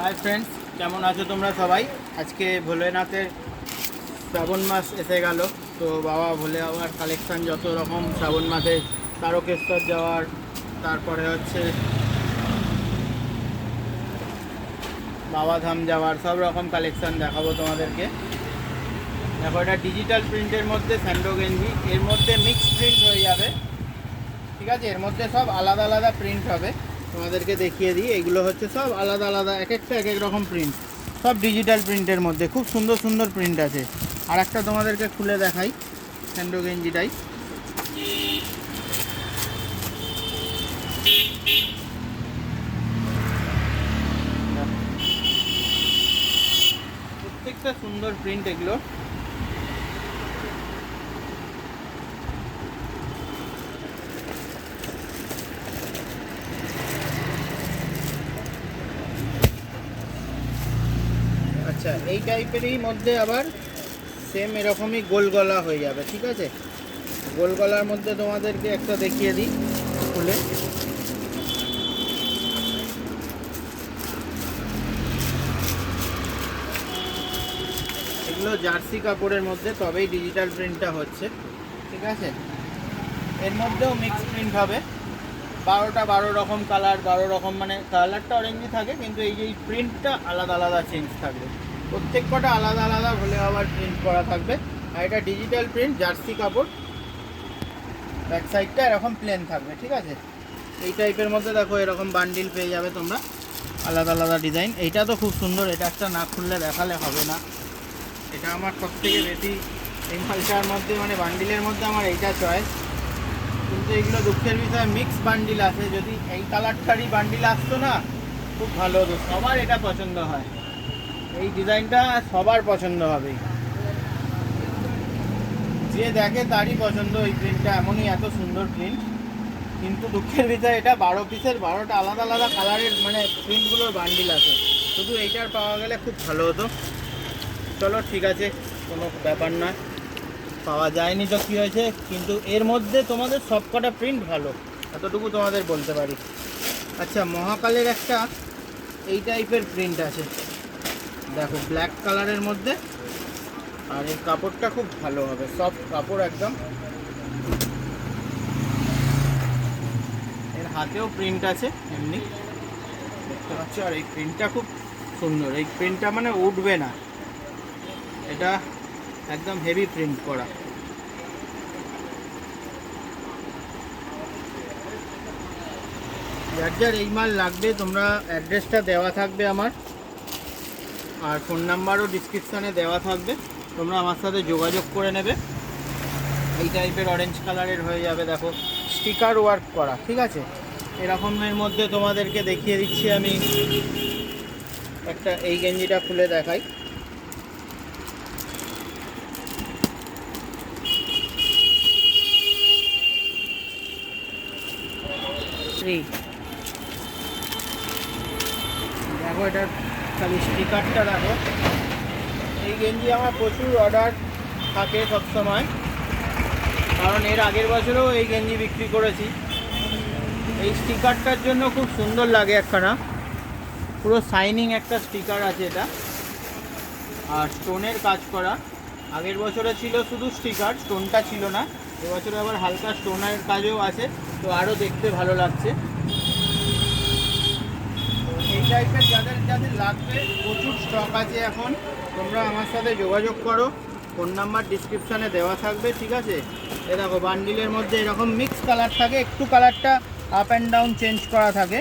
Hi friends কেমন আছো তোমরা সবাই? আজকে ভোলেনাথের শ্রাবণ মাস এসে গেল। তো বাবা ভোলে বাবার কালেকশান যত রকম শ্রাবণ মাসে তারকেশ্বর যাওয়ার, তারপরে হচ্ছে বাবাধাম যাওয়ার, সব রকম কালেকশান দেখাবো তোমাদেরকে। দেখো, এটা ডিজিটাল প্রিন্টের মধ্যে স্যান্ডো গেঞ্জি, এর মধ্যে মিক্স প্রিন্ট হয়ে যাবে। ঠিক আছে, এর মধ্যে সব আলাদা আলাদা প্রিন্ট হবে। তোমাদেরকে দেখিয়ে দিই, এগুলো হচ্ছে সব আলাদা আলাদা, এক একটা এক এক রকম প্রিন্ট সব ডিজিটাল প্রিন্টের মধ্যে, খুব সুন্দর সুন্দর প্রিন্ট আছে। আর একটা তোমাদেরকে খুলে দেখাই স্যান্ডো গেঞ্জিটাই প্রত্যেকটা সুন্দর প্রিন্ট এগুলো আচ্ছা এই টাইপেরই মধ্যে আবার সেম এরকমই গোল গলা হয়ে যাবে, ঠিক আছে? গোল গলার মধ্যে তোমাদেরকে একটা দেখিয়ে দিই, খুলে। এগুলো জার্সি কাপড়ের মধ্যে, তবেই ডিজিটাল প্রিন্টটা হচ্ছে, ঠিক আছে? এর মধ্যেও মিক্স প্রিন্ট হবে। বারোটা বারো রকম কালার বারো রকম মানে কালারটা অরেঞ্জই থাকে, কিন্তু এই যে প্রিন্টটা আলাদা আলাদা চেঞ্জ থাকবে। প্রত্যেক কটা আলাদা আলাদা হলে আবার প্রিন্ট করা থাকবে। আর এটা ডিজিটাল প্রিন্ট জার্সি কাপড়। ব্যাক সাইডটা এরকম প্লেন থাকবে, ঠিক আছে? এই টাইপের মধ্যে দেখো এরকম বান্ডিল পেয়ে যাবে তোমরা। আলাদা আলাদা ডিজাইন এইটা তো খুব সুন্দর, এটা একটা না খুললে দেখালে হবে না। এটা আমার সব থেকে বেশি এই মালটার মধ্যে মানে বান্ডিলের মধ্যে আমার এইটা চয়েস কিন্তু এগুলো দুঃখের বিষয় মিক্স বান্ডিল আছে। যদি এই কালারটারই বান্ডিল আসতো না, খুব ভালো হতো। সবার এটা পছন্দ হয়। এই ডিজাইনটা সবার পছন্দ হবে। যে দেখে তারই পছন্দ এই প্রিন্টটা এমনই এত সুন্দর প্রিন্ট কিন্তু দুঃখের বিষয়, এটা বারো পিসের বারোটা আলাদা আলাদা কালারের মানে প্রিন্টগুলোর বান্ডিল আছে। শুধু এইটার পাওয়া গেলে খুব ভালো হতো। চলো, ঠিক আছে, কোনো ব্যাপার না। পাওয়া যায়নি তো কী হয়েছে, কিন্তু এর মধ্যে তোমাদের সব কটা প্রিন্ট ভালো। এতটুকু তোমাদের বলতে পারি। আচ্ছা মহাকালের একটা এই টাইপের প্রিন্ট আছে। দেখো ব্ল্যাক কালারের মধ্যে। আর এই কাপড়টা খুব ভালো হবে সফট কাপড় একদম। এর হাতেও প্রিন্ট আছে, এমনি। দেখতে পাচ্ছ? আর এই প্রিন্টটা খুব সুন্দর। এই প্রিন্টটা মানে উঠবে না। এটা একদম হেভি প্রিন্ট করা। যার যার এই মাল লাগবে, তোমরা অ্যাড্রেসটা দেওয়া থাকবে আমার। আর ফোন নাম্বারও ডিসক্রিপশানে দেওয়া থাকবে। তোমরা আমার সাথে যোগাযোগ করে নেবে। এই টাইপের অরেঞ্জ কালারের হয়ে যাবে, দেখো স্টিকার ওয়ার্ক করা, ঠিক আছে? এরকমের মধ্যে তোমাদেরকে দেখিয়ে দিচ্ছি আমি। একটা এই গেঞ্জিটা খুলে দেখাই। দেখো, এটার খালি স্টিকারটা দেখো। এই গেঞ্জি আমার প্রচুর অর্ডার থাকে সবসময়। কারণ এর আগের বছরেও এই গেঞ্জি বিক্রি করেছি। এই স্টিকারটার জন্য খুব সুন্দর লাগে একখানা। পুরো শাইনিং একটা স্টিকার আছে এটা। আর স্টোনের কাজ করা। আগের বছরে ছিল শুধু স্টিকার স্টোনটা ছিল না। এবছরে আবার হালকা স্টোনের কাজও আছে। তো আরও দেখতে ভালো লাগছে। টাইপের যাদের যাদের লাগবে, প্রচুর স্টক আছে এখন। তোমরা আমার সাথে যোগাযোগ করো। ফোন নাম্বার ডিসক্রিপশানে দেওয়া থাকবে, ঠিক আছে? এ দেখো বান্ডিলের মধ্যে এরকম মিক্স কালার থাকে, একটু কালারটা আপ অ্যান্ড ডাউন চেঞ্জ করা থাকে।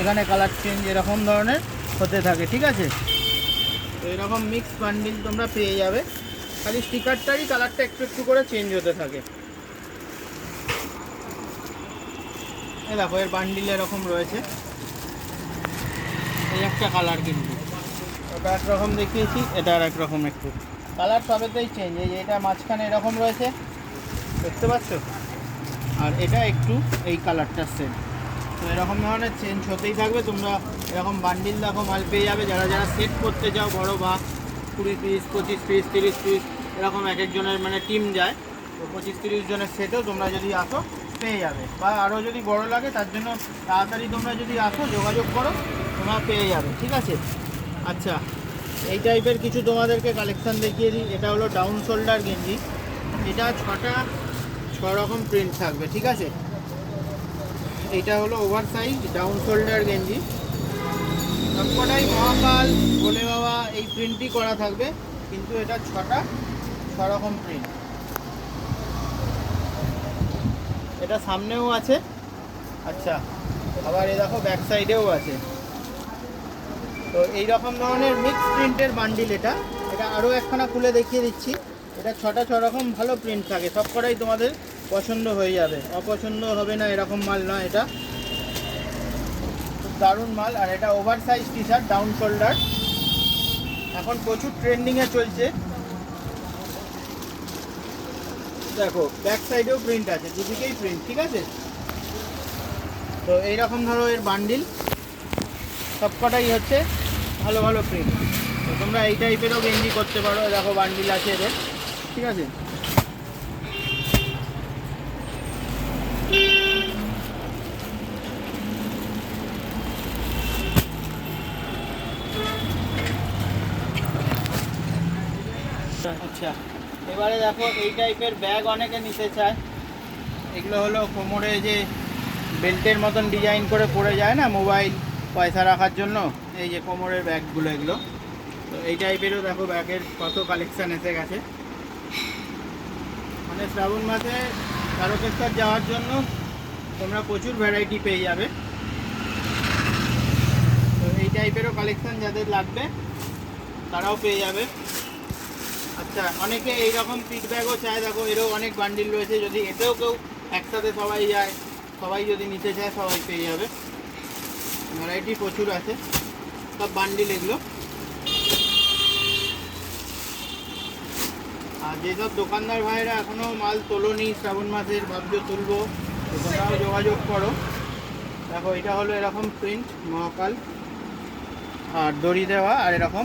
এখানে কালার চেঞ্জ এরকম ধরনের হতে থাকে, ঠিক আছে? তো এরকম মিক্স বান্ডিল তোমরা পেয়ে যাবে। খালি স্টিকারটারই কালারটা একটু একটু করে চেঞ্জ হতে থাকে। এই দেখো, এর বান্ডিল এরকম রয়েছে। এই একটা কালার কিন্তু। ওটা একরকম দেখিয়েছি, এটা আর একরকম একটু। কালার সবেতেই চেঞ্জ এই এটা মাঝখানে এরকম রয়েছে, দেখতে পাচ্ছ? আর এটা একটু এই কালারটা সেম তো এরকম ধরনের চেঞ্জ হতেই থাকবে, তোমরা এরকম বান্ডিল দেখো, মাল পেয়ে যাবে। যারা যারা সেট করতে চাও, বড় বা কুড়ি পিস পঁচিশ পিস তিরিশ পিস এরকম এক একজনের মানে টিম যায়। তো পঁচিশ তিরিশ জনের সেটেও তোমরা যদি আসো পেয়ে যাবে। বা আরও যদি বড় লাগে, তার জন্য তাড়াতাড়ি তোমরা যদি আসো, যোগাযোগ করো, তোমরা পেয়ে যাবে, ঠিক আছে? আচ্ছা এই টাইপের কিছু তোমাদেরকে কালেকশান দেখিয়ে দিই। এটা হলো ডাউন শোল্ডার গেঞ্জি। এটা ছটা ছ রকম প্রিন্ট থাকবে, ঠিক আছে? এটা হলো ওভার সাইজ ডাউন শোল্ডার গেঞ্জি। সবকটাই মহাকাল ভোলে বাবা, এই প্রিন্টই করা থাকবে। কিন্তু এটা ছটা ছ রকম প্রিন্ট এটা সামনেও আছে। আচ্ছা আবার এ দেখো ব্যাক সাইডেও আছে। তো এই রকম ধরনের মিক্স প্রিন্টের বান্ডিল এটা। এটা আরও একখানা খুলে দেখিয়ে দিচ্ছি। এটা ছটা, ছ রকম ভালো প্রিন্ট থাকে। সব কটাই তোমাদের পছন্দ হয়ে যাবে। অপছন্দ হবে না এরকম মাল না এটা। দারুণ মাল। আর এটা over size T shirt down shoulder এখন প্রচুর ট্রেন্ডিংয়ে চলছে। দেখো ব্যাক সাইডেও প্রিন্ট আছে, দুদিকেই প্রিন্ট ঠিক আছে? তো এইরকম ধরো এর বান্ডিল সবকটাই হচ্ছে ভালো ভালো প্রিন্ট তো তোমরা এই টাইপেরও গেঞ্জি করতে পারো, দেখো বান্ডিল আছে এদের, ঠিক আছে আচ্ছা এবারে দেখো এই টাইপের ব্যাগ অনেকে নিতে চায়। এগুলো হলো কোমরে যে বেল্টের মতন ডিজাইন করে পরে যায় না মোবাইল পয়সা রাখার জন্য, এই যে কোমরের ব্যাগগুলো এগুলো। তো এই টাইপেরও দেখো ব্যাগের কত কালেকশান এসে গেছে। মানে শ্রাবণ মাসে তারকেশ্বর যাওয়ার জন্য তোমরা প্রচুর ভ্যারাইটি পেয়ে যাবে। তো এই টাইপেরও কালেকশান যাদের লাগবে, তারাও পেয়ে যাবে। আচ্ছা অনেকে এইরকম পিট ব্যাগও চায়, দেখো, এরও অনেক বান্ডিল রয়েছে, যদি এতেও কেউ একসাথে সবাই যায়, সবাই যদি নিতে চায়, সবাই পেয়ে যাবে। ভ্যারাইটি প্রচুর আছে, সব বান্ডিল এগুলো। আর যেসব দোকানদার ভাইরা এখনও মাল তোলোনি, শ্রাবণ মাসের ভাবছ তুলবো তোমরাও যোগাযোগ করো। দেখো, এটা হলো এরকম প্রিন্ট মহাকাল, আর দড়ি দেওয়া, আর এরকম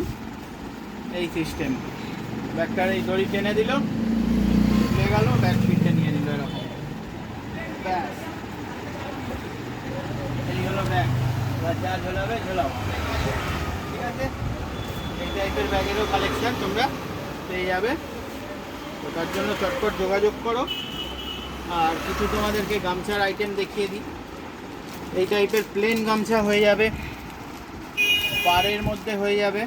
এই সিস্টেম ব্যাগটার এই দড়ি টেনে দিল। খুলে গেল, ব্যাগ ফিটে নিয়ে নিল এরকম। ব্যাস। এই হলো ব্যাগ। এবার যা ঝোলাবে, ঝোলাও। ঠিক আছে? এই টাইপের ব্যাগেরও কালেকশন তোমরা পেয়ে যাবে। তো তার জন্য চটপট যোগাযোগ করো। আর কিছু তোমাদেরকে গামছার আইটেম দেখিয়ে দিই। এই টাইপের প্লেন গামছা হয়ে যাবে। পাড়ের মধ্যে হয়ে যাবে।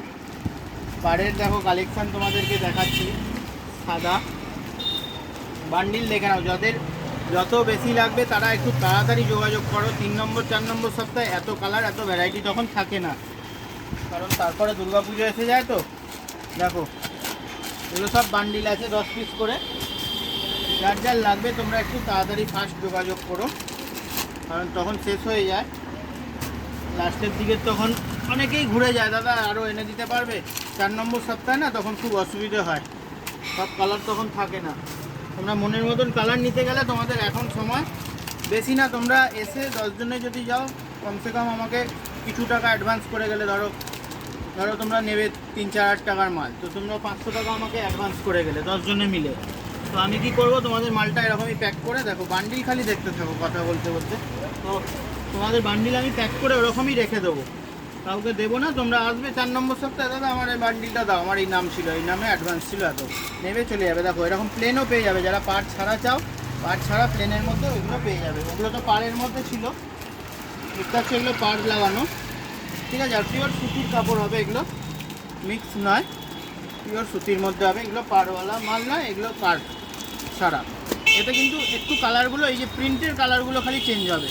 পাড়ের দেখো কালেকশান তোমাদেরকে দেখাচ্ছি, সাদা। বান্ডিল দেখে নাও, যাদের যত বেশি লাগবে তারা একটু তাড়াতাড়ি যোগাযোগ করো। তিন নম্বর, চার নম্বর সপ্তাহে এত কালার এত ভ্যারাইটি তখন থাকে না। কারণ তারপরে দুর্গাপুজো এসে যায় তো। দেখো, এগুলো সব বান্ডিল আছে, দশ পিস করে। যার যার লাগবে তোমরা একটু তাড়াতাড়ি ফার্স্ট যোগাযোগ করো। কারণ তখন শেষ হয়ে যায়। লাস্টের দিকে তখন অনেকেই ঘুরে যায়, দাদা আরও এনে দিতে পারবে? চার নম্বর সপ্তাহে না তখন খুব অসুবিধে হয়। সব কালার তখন থাকে না। তোমরা মনের মতন কালার নিতে গেলে তোমাদের এখন সময় বেশি না। তোমরা এসে দশজনে যদি যাও, কমসে কম আমাকে কিছু টাকা অ্যাডভান্স করে গেলে, ধরো ধরো তোমরা নেবে তিন, চার হাজার টাকার মাল। তো তোমরা পাঁচশো টাকা আমাকে অ্যাডভান্স করে গেলে দশজনে মিলে। তো আমি কি করব? তোমাদের মালটা এরকমই প্যাক করে, দেখো বান্ডিল খালি দেখতে থাকো, কথা বলতে বলতে। তো তোমাদের বান্ডিল আমি প্যাক করে ওরকমই রেখে দেবো। কাউকে দেবো না, তোমরা আসবে চার নম্বর সপ্তাহে। দাদা, আমার এই বান্ডিলটা দাও, আমার এই নাম ছিল, এই নামে অ্যাডভান্স ছিল এত। নেবে, চলে যাবে। দেখো, এরকম প্লেনও পেয়ে যাবে। যারা পার্ট ছাড়া চাও পার্ট ছাড়া প্লেনের মধ্যে ওইগুলো পেয়ে যাবে। ওগুলো তো পাড়ের মধ্যে ছিল। হচ্ছে এগুলো পার্ট লাগানো। ঠিক আছে, আর পিওর সুতির কাপড় হবে এগুলো। মিক্স নয়। পিওর সুতির মধ্যে হবে। এগুলো পাড়ওয়ালা মাল নয়, এগুলো পাড় ছাড়া। এতে কিন্তু একটু কালারগুলো এই যে প্রিন্টের কালারগুলো খালি চেঞ্জ হবে।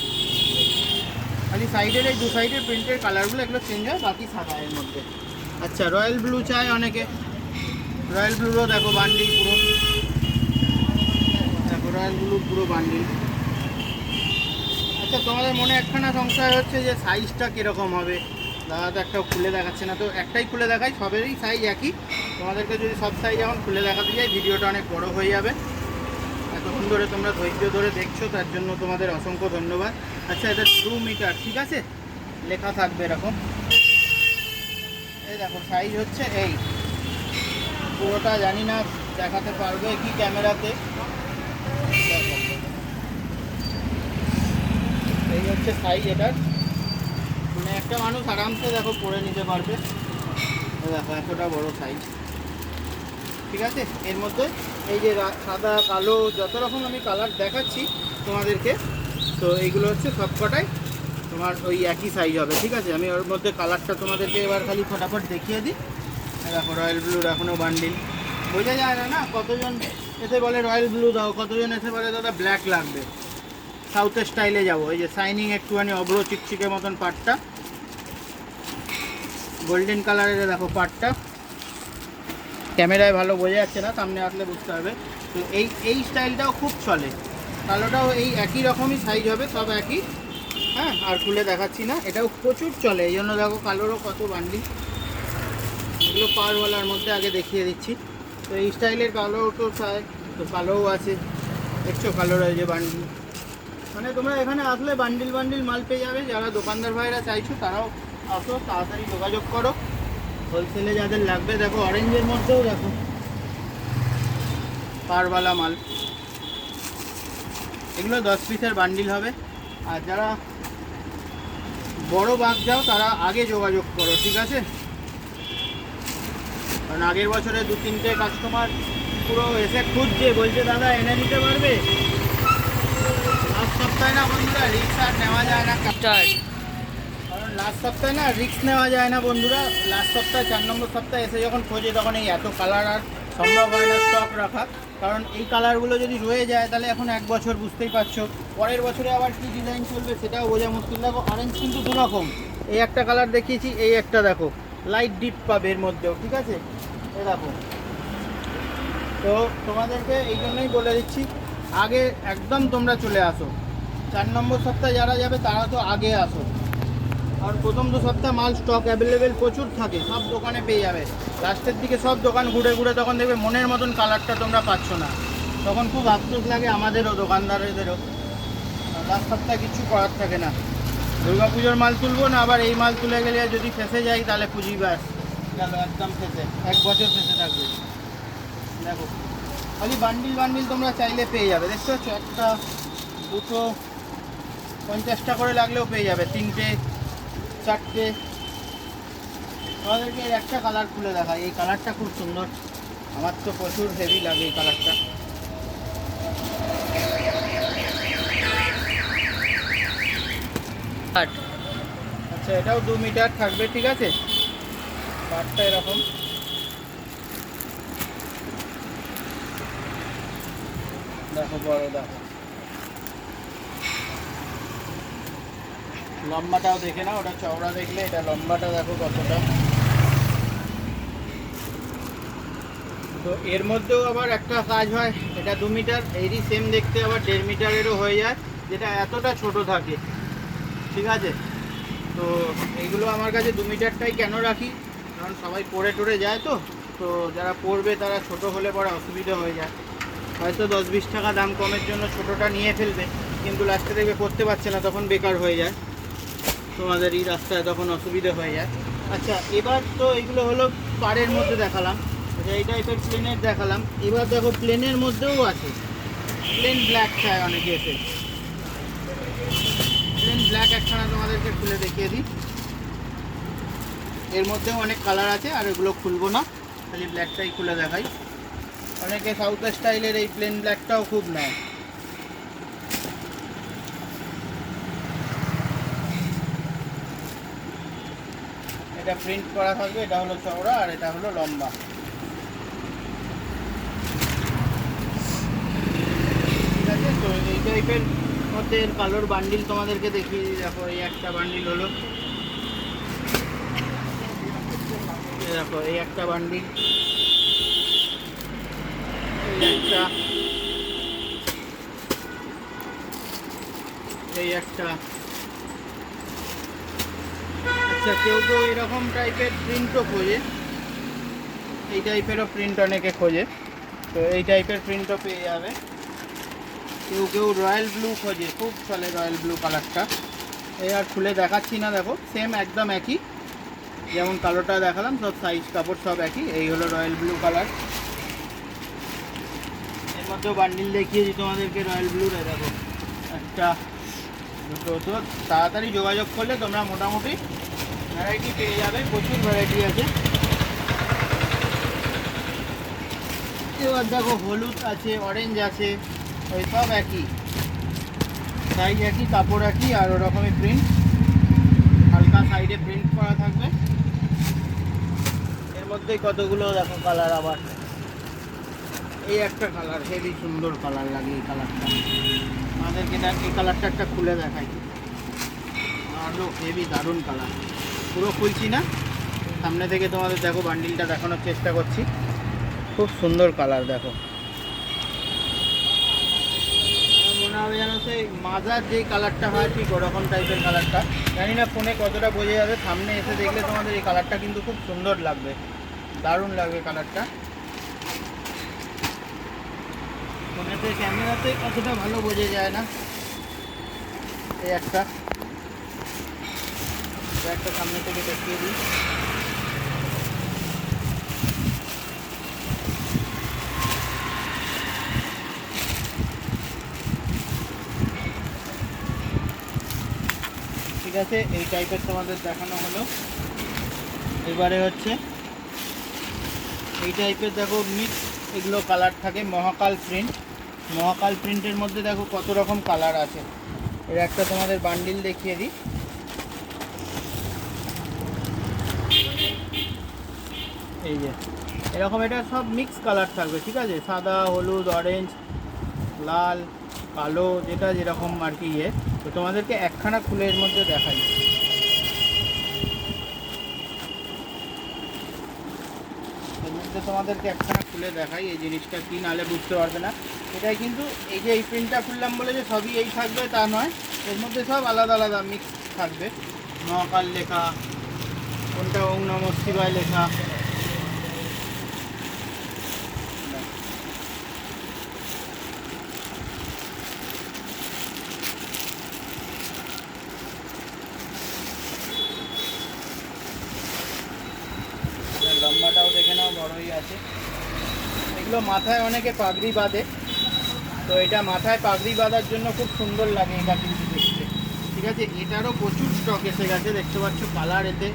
খালি সাইডের এই দু সাইডের প্রিন্টের কালারগুলো এগুলো চেঞ্জ হয়, বাকি সাদা এর মধ্যে। আচ্ছা রয়্যাল ব্লু চায় অনেকে। রয়্যাল ব্লুরও দেখো বান্ডিল পুরো। দেখো রয়্যাল ব্লু পুরো বান্ডিল আচ্ছা তোমাদের মনে একখানা সংশয় হচ্ছে যে সাইজটা কীরকম হবে? দাদা তো একটা খুলে দেখাচ্ছে না, তো একটাই খুলে দেখাই, সবেরই সাইজ একই। তোমাদেরকে যদি সব সাইজ এখন খুলে দেখাতে যাই, ভিডিওটা অনেক বড় হয়ে যাবে। এতক্ষণ ধরে তোমরা ধৈর্য ধরে দেখছ, তার জন্য তোমাদের অসংখ্য ধন্যবাদ। আচ্ছা এটা টু মিটার, ঠিক আছে? লেখা থাকবে এরকম। এই দেখো সাইজ হচ্ছে এই। পুরোটা জানি না, দেখাতে পারবে কি ক্যামেরাতে এই হচ্ছে সাইজ এটার মানে একটা মানুষ আরামসে দেখো পরে নিতে পারবে। দেখো, এতটা বড় সাইজ ঠিক আছে? এর মধ্যে এই যে সাদা, কালো, যত রকম আমি কালার দেখাচ্ছি তোমাদেরকে তো এইগুলো হচ্ছে সবকটাই তোমার ওই একই সাইজ হবে, ঠিক আছে? আমি ওর মধ্যে কালারটা তোমাদেরকে এবার খালি ফটাফট দেখিয়ে দিই। দেখো রয়্যাল ব্লুর এখনও বান্ডিল বোঝা যায় না না? কতজন এসে বলে রয়্যাল ব্লু দাও, কতজন এসে বলে, দাদা ব্ল্যাক লাগবে। সাউথের স্টাইলে যাব। এই যে সাইনিং একটুখানি অব্র চিকচিকের মতন পাটটা। গোল্ডেন কালারের দেখো পাটটা। ক্যামেরায় ভালো বোঝা যাচ্ছে না সামনে আসলে বুঝতে হবে তো এই এই স্টাইলটাও খুব চলে। কালোটাও এই একই রকমই সাইজ হবে, সব একই। হ্যাঁ আর খুলে দেখাচ্ছি না, এটাও প্রচুর চলে, এই জন্য দেখো কালোরও কত বান্ডি এগুলো পারওয়ালার মধ্যে আগে দেখিয়ে দিচ্ছি। তো এই স্টাইলের কালো তো চাই তো কালোও আছে। দেখছ কালো রয়েছে বান্ডিল মানে তোমরা এখানে আসলে বান্ডিল বান্ডিল মাল পেয়ে যাবে, যারা দোকানদার ভাইরা চাইছো তারাও আসো, তাড়াতাড়ি যোগাযোগ করো। হোলসেলে যাদের লাগবে, দেখো অরেঞ্জের মধ্যেও দেখো। পারওয়ালা মাল। এগুলো দশ পিসের বান্ডিল হবে। আর যারা বড় বাঘ যাও তারা আগে যোগাযোগ করো ঠিক আছে? কারণ আগের বছরে দু তিনটে কাস্টমার পুরো এসে খুঁজছে বলছে দাদা এনে দিতে পারবে? লাস্ট সপ্তাহে না বন্ধুরা রিক্স আর নেওয়া যায় না। কারণ লাস্ট সপ্তাহে না রিক্স নেওয়া যায় না বন্ধুরা। লাস্ট সপ্তাহে চার নম্বর সপ্তাহে এসে যখন খোঁজে তখন এই এত কালার আর সম্ভব হয় না স্টক রাখা কারণ এই কালারগুলো যদি রয়ে যায়, তাহলে এখন এক বছর বুঝতেই পারছ। পরের বছরে আবার কী ডিজাইন চলবে সেটাও বোঝা মুশকিল। দেখো অরেঞ্জ কিন্তু দু রকম এই একটা কালার দেখিয়েছি, এই একটা দেখো। লাইট ডিপ পাবে এর মধ্যেও, ঠিক আছে? এ দেখো। তো তোমাদেরকে এই জন্যই বলে দিচ্ছি, আগে একদম তোমরা চলে আসো। চার নম্বর সপ্তাহে যারা যাবে, তারা তো আগে আসো। আর প্রথম দু সপ্তাহ মাল স্টক অ্যাভেলেবেল প্রচুর থাকে সব দোকানে পেয়ে যাবে। লাস্টের দিকে সব দোকান ঘুরে ঘুরে তখন দেখবে মনের মতন কালারটা তোমরা পাচ্ছ না। তখন খুব আফসোস লাগে আমাদেরও দোকানদারদেরও। লাস্ট সপ্তাহে কিছু করার থাকে না। দুর্গা পুজোর মাল তুলবো না আবার এই মাল তুলে গেলে যদি ফেসে যাই তাহলে পুঁজি ব্যাস। গেল একদম ফেসে। এক বছর ফেসে থাকবে। দেখো খালি বান্ডিল বান্ডিল তোমরা চাইলে পেয়ে যাবে। দেখতে পাচ্ছ একটা দুটো পঞ্চাশটা করে লাগলেও পেয়ে যাবে। তিনটে চারটে। তোমাদেরকে এর একটা কালার খুলে দেখা এই কালারটা খুব সুন্দর। আমার তো প্রচুর হেভি লাগে এই কালারটা আচ্ছা এটাও দু মিটার থাকবে ঠিক আছে? পাটটা এরকম। দেখো বড় দেখো। লম্বাটাও দেখে না ওটা চওড়া দেখলে এটা লম্বাটা দেখো কতটা। তো এর মধ্যেও আবার একটা কাজ হয়, এটা দু মিটার, এরই সেম দেখতে আবার দেড় মিটারেরও হয়ে যায়, যেটা এতটা ছোট থাকে। ঠিক আছে? তো এইগুলো আমার কাছে দু মিটারটাই কেন রাখি? কারণ সবাই পরে টরে যায় তো তো যারা পড়বে তারা ছোট হলে পরে অসুবিধা হয়ে যায়। হয়তো দশ বিশ টাকা দাম কমের জন্য ছোটোটা নিয়ে ফেলবে, কিন্তু লাস্টে দেখবে করতে পারছে না, তখন বেকার হয়ে যায়। তোমাদের এই রাস্তায় তখন অসুবিধা হয়ে যায়। আচ্ছা এবার তো এগুলো হলো পাড়ের মধ্যে দেখালাম। আচ্ছা এই টাইপের প্লেনের দেখালাম। এবার দেখো প্লেনের মধ্যেও আছে। প্লেন ব্ল্যাক চায় অনেকে এসে প্লেন ব্ল্যাক একখানা তোমাদেরকে খুলে দেখিয়ে দিই। এর মধ্যেও অনেক কালার আছে, আর এগুলো খুলবো না। খালি ব্ল্যাকটাই খুলে দেখাই। অনেকে সাউথ স্টাইলের এই প্লেন ব্ল্যাকটাও খুব নেয়। এটা প্রিন্ট করা থাকবে, এটা হলো চওড়া আর এটা হলো লম্বা। ঠিক আছে, তো এই টাইপের মধ্যে কালোর বান্ডিল তোমাদেরকে দেখিয়ে দেখো, এই একটা বান্ডিল হলো। দেখো, এই একটা বান্ডিল এই একটা। এই একটা। আচ্ছা কেউ কেউ এরকম টাইপের প্রিন্টও খোঁজে। এই টাইপেরও প্রিন্ট অনেকে খোঁজে। তো এই টাইপের প্রিন্টও পেয়ে যাবে। কেউ কেউ রয়্যাল ব্লু খোঁজে। খুব চলে রয়্যাল ব্লু কালারটা এই আর খুলে দেখাচ্ছি না, দেখো। সেম একদম একই। যেমন কালোটা দেখালাম, সব সাইজ কাপড় সব একই। এই হলো রয়্যাল ব্লু কালারের মধ্যেও বান্ডিল দেখিয়েছি তোমাদেরকে রয়্যাল ব্লুর দেখো। একটা তো তাড়াতাড়ি যোগাযোগ করলে তোমরা মোটামুটি ভ্যারাইটি পেয়ে যাবে প্রচুর ভ্যারাইটি আছে। এবার দেখো হলুদ আছে অরেঞ্জ আছে, ওই সব একই। সাইজ একই, কাপড় একই, আর ওরকমই প্রিন্ট হালকা সাইডে প্রিন্ট করা থাকবে। এর মধ্যেই কতগুলো দেখো কালার আবার। এই একটা কালার হেভি সুন্দর কালার লাগে এই কালারটা আমাদেরকে দেখ, এই কালারটা একটা খুলে দেখাই। আরও হেভি দারুণ কালার পুরো খুলছি না। সামনে থেকে তোমাদের দেখো বান্ডিলটা দেখানোর চেষ্টা করছি। খুব সুন্দর কালার দেখো। মনে হবে যেন সেই মাজার যেই কালারটা হয়, ঠিক ওরকম টাইপের কালারটা জানি না ফোনে কতটা বোঝা যাবে। সামনে এসে দেখলে তোমাদের এই কালারটা কিন্তু খুব সুন্দর লাগবে। দারুণ লাগবে কালারটা ফোনেতে ক্যামেরাতে অতটা ভালো বোঝা যায় না? এই একটা। একটা সামনে থেকে দেখিয়ে দিই। ঠিক আছে, এই টাইপের তোমাদের দেখানো হলো। এবারে হচ্ছে, এই টাইপের দেখো মিক্স এগুলো কালার থাকে, মহাকাল প্রিন্ট মহাকাল প্রিন্টের মধ্যে দেখো কত রকম কালার আছে। এর একটা তোমাদের বান্ডিল দেখিয়ে দিই। এই যে, এরকম এটা সব মিক্স কালার থাকবে, ঠিক আছে? সাদা, হলুদ অরেঞ্জ লাল, কালো, যেটা যেরকম আর কি ইয়ে। তো তোমাদেরকে একখানা খুলে এর মধ্যে দেখাই। তোমাদেরকে একখানা খুলে দেখাই, এই জিনিসটা কি নালে বুঝতে পারবে না। এটাই কিন্তু এই যে এই প্রিন্টটা খুললাম বলে যে সবই এই থাকবে, তা নয়। এর মধ্যে সব আলাদা আলাদা মিক্স থাকবে। মহাকাল লেখা, কোনটা ওং নম শিবায় লেখা আর লম্বাটাও দেখে নাও বড়ই আছে। এগুলো মাথায় অনেকে পাগড়ি বাঁধে। তো এটা মাথায় পাগড়ি বাঁধার জন্য খুব সুন্দর লাগে এটা কিন্তু দেখতে। ঠিক আছে, এটারও প্রচুর স্টক এসে গেছে, দেখতে পাচ্ছ কালার এতে।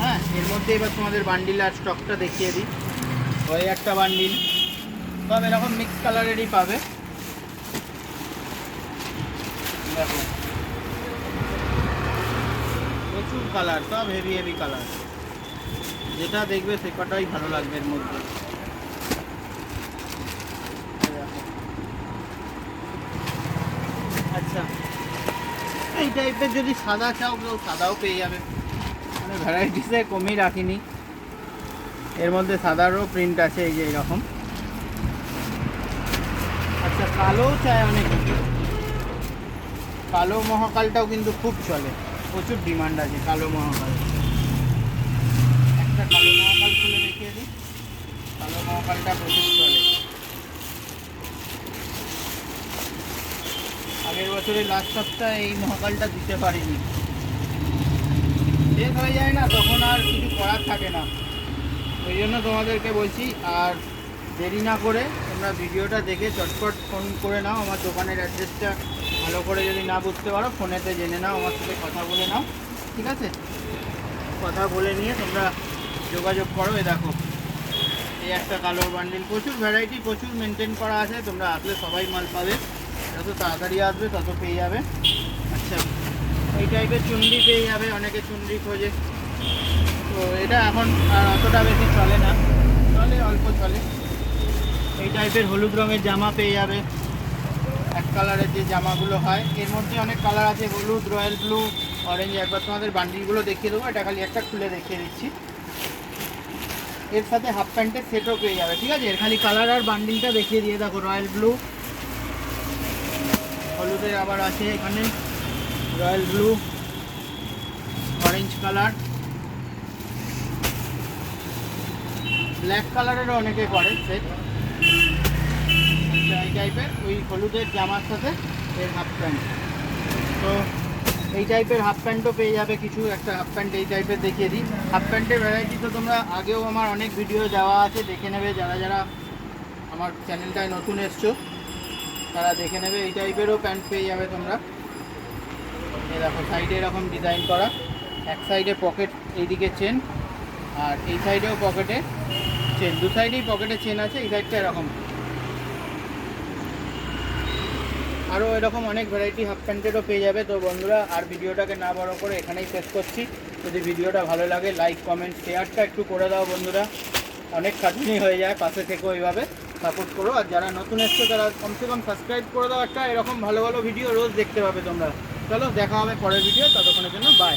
হ্যাঁ এর মধ্যে এবার তোমাদের বান্ডিল আর স্টকটা দেখিয়ে দিই। ওই একটা বান্ডিল সব এরকম মিক্স কালারেরই পাবে। দেখো। প্রচুর কালার সব হেভি হেভি কালার যেটা দেখবে সে কটাই ভালো লাগবে এর মধ্যে। আচ্ছা এই টাইপের যদি সাদা চাও, তো সাদাও পেয়ে যাবে। মানে ভ্যারাইটিসে কমই রাখিনি। এর মধ্যে সাদারও প্রিন্ট আছে, এই যে এরকম। আচ্ছা কালোও চায় অনেকে কালো মহাকালটাও কিন্তু খুব চলে। প্রচুর ডিমান্ড আছে কালো মহাকাল। কালো মহাকাল খুলে দেখিয়ে দিই। কালো মহাকালটা প্রচুর চলে। আগের বছরের লাস্ট সপ্তাহে এই মহাকালটা দিতে পারিনি। শেষ হয়ে যায় না, তখন আর কিছু করার থাকে না। ওই জন্য তোমাদেরকে বলছি, আর দেরি না করে তোমরা ভিডিওটা দেখে চটপট ফোন করে নাও, আমার দোকানের অ্যাড্রেসটা ভালো করে যদি না বুঝতে পারো, ফোনেতে জেনে নাও, আমার সাথে কথা বলে নাও, ঠিক আছে? কথা বলে নিয়ে তোমরা যোগাযোগ করো এ দেখো। এই একটা কালোর বান্ডিল প্রচুর ভ্যারাইটি প্রচুর মেনটেন করা আছে। তোমরা আসলে সবাই মাল পাবে। যত তাড়াতাড়ি আসবে, তত পেয়ে যাবে। আচ্ছা এই টাইপের চুনরি পেয়ে যাবে, অনেকে চুনরি খোঁজে। তো এটা এখন আর অতটা বেশি চলে না। চলে, অল্প চলে। এই টাইপের হলুদ রঙের জামা পেয়ে যাবে। এক কালারের যে জামাগুলো হয়। এর মধ্যে অনেক কালার আছে। হলুদ রয়্যাল ব্লু অরেঞ্জ একবার তোমাদের বান্ডিলগুলো দেখিয়ে দেবো। এটা খালি একটা খুলে দেখিয়ে দিচ্ছি। এর সাথে হাফ প্যান্টের সেটও পেয়ে যাবে, ঠিক আছে? এর খালি কালার আর বান্ডিলটা দেখিয়ে দিয়ে দেখো রয়্যাল ব্লু হলুদের আবার আছে এখানে royal blue orange colour black কালারেরও অনেকে করে সেট এই টাইপের ওই হলুদের জামার সাথে এর হাফ প্যান্ট তো এই টাইপের হাফ প্যান্টও পেয়ে যাবে কিছু, একটা হাফ প্যান্ট এই টাইপের দেখিয়ে দিই। হাফ প্যান্টের ভ্যারাইটি তো তোমরা আগেও আমার অনেক ভিডিও দেওয়া আছে, দেখে নেবে যারা যারা আমার চ্যানেলটায় নতুন এসছো, তারা দেখে নেবে এই টাইপেরও প্যান্ট পেয়ে যাবে তোমরা। এই দেখো সাইডে এরকম ডিজাইন করা। এক সাইডে পকেট এইদিকে চেন আর এই সাইডেও পকেটে চেন দু সাইডেই পকেটে চেন আছে, এই সাইডটা এরকম। আরও এরকম অনেক ভ্যারাইটি হাফ প্যান্টেরও পেয়ে যাবে। তো বন্ধুরা, আর ভিডিওটাকে না বড় করে এখানেই শেষ করছি। যদি ভিডিওটা ভালো লাগে লাইক কমেন্ট শেয়ারটা একটু করে দাও বন্ধুরা। অনেক খাটনি হয়ে যায়, পাশে থেকেও এইভাবে সাপোর্ট করো। আর যারা নতুন এসছো, তারা কমসে কম সাবস্ক্রাইব করে দাও। একটা এরকম ভালো ভালো ভিডিও রোজ দেখতে পাবে তোমরা। চলো, দেখা হবে পরের ভিডিও ততক্ষণের জন্য বাই